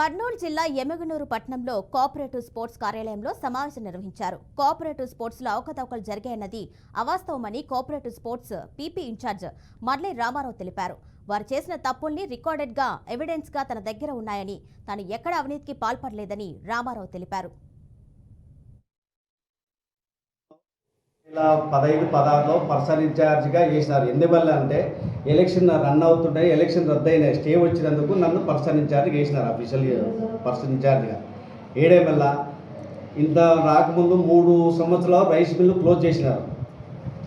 కర్నూలు జిల్లా ఎమగనూరు పట్టణంలో cooperative sports కార్యాలయంలో సమావేశం నిర్వహించారు. కోఆపరేటివ్ స్పోర్ట్స్లో అవకతవకలు జరిగాయన్నది అవాస్తవమని cooperative sports PP incharge Marle Ramarao తెలిపారు. వారు చేసిన తప్పుల్ని రికార్డెడ్గా ఎవిడెన్స్గా తన దగ్గర ఉన్నాయని తాను ఎక్కడ అవినీతికి పాల్పడలేదని రామారావు తెలిపారు. పదహైదు పదహారులో పర్సన్ ఇన్ఛార్జ్గా చేసినారు. ఎందువల్ల అంటే ఎలక్షన్ రన్ అవుతుంటే ఎలక్షన్ రద్దయిన స్టే వచ్చినందుకు నన్ను పర్సన్ ఇన్ఛార్జ్ చేసినారు అఫీషియల్ పర్సన్ ఇన్ఛార్జ్గా ఏడేం ఇంత రాకముందు మూడు సంవత్సరాలు రైస్ మిల్లు క్లోజ్ చేసినారు.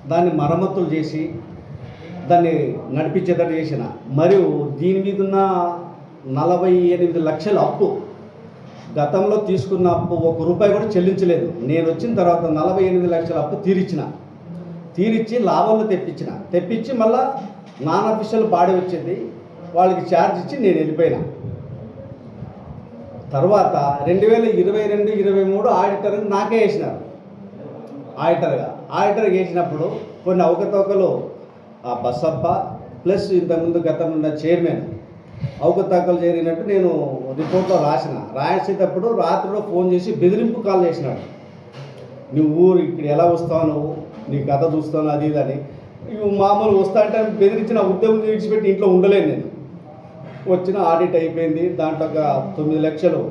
దాన్ని మరమ్మతులు చేసి దాన్ని నడిపించేటట్టు చేసిన. మరియు దీని మీద ఉన్న నలభై ఎనిమిది లక్షల అప్పు గతంలో తీసుకున్న అప్పు ఒక రూపాయి కూడా చెల్లించలేదు. నేను వచ్చిన తర్వాత నలభై ఎనిమిది లక్షల అప్పు తీరిచ్చిన. తీరిచ్చి లాభంలో తెప్పించిన. తెప్పించి మళ్ళా నాన్ అఫీషియల్ బాడీ వచ్చింది. వాళ్ళకి ఛార్జ్ ఇచ్చి నేను వెళ్ళిపోయినా. తర్వాత రెండు వేల ఇరవై రెండు ఇరవై మూడు ఆడిటర్ నాకే వేసినారు. ఆడిటర్గా. ఆడిటర్ వేసినప్పుడు కొన్ని అవకతవకలు ఆ బస్సప్ప ప్లస్ ఇంతకుముందు గతంలో ఉన్న చైర్మన్ అవకతవకలు జరిగినట్టు నేను రిపోర్ట్లో రాసిన. రాసేటప్పుడు రాత్రిలో ఫోన్ చేసి బెదిరింపు కాల్ చేసినాడు. నువ్వు ఊరు ఇక్కడ ఎలా వస్తావు నువ్వు? నీ కథ చూస్తాను అది ఇది అని. మామూలు వస్తా అంటే బెదిరించిన ఉద్యోగం విడిచిపెట్టి ఇంట్లో ఉండలేను నేను. వచ్చిన ఆడిట్ అయిపోయింది దాంట్లో ఒక తొమ్మిది లక్షలు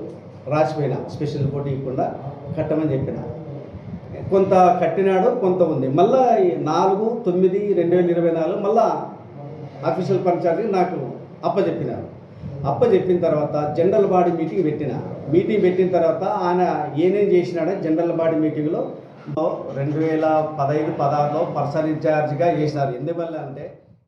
రాసిపోయిన స్పెషల్ పోటీ ఇవ్వకుండా కట్టమని చెప్పిన. కొంత కట్టినాడు కొంత ఉంది. మళ్ళా నాలుగు తొమ్మిది రెండు వేల ఇరవై నాలుగు మళ్ళా అఫీషియల్ పంచాయతీ నాకు అప్పచెప్పినారు అప్పచెప్పిన తర్వాత జనరల్ బాడీ మీటింగ్ పెట్టిన. మీటింగ్ పెట్టిన తర్వాత ఆయన ఏమేం చేసినాడో జనరల్ బాడీ మీటింగ్లో రెండు వేల పదహైదు పదహారులో పర్సన్ ఇన్ఛార్జ్గా చేసినారు. ఎందువల్ల అంటే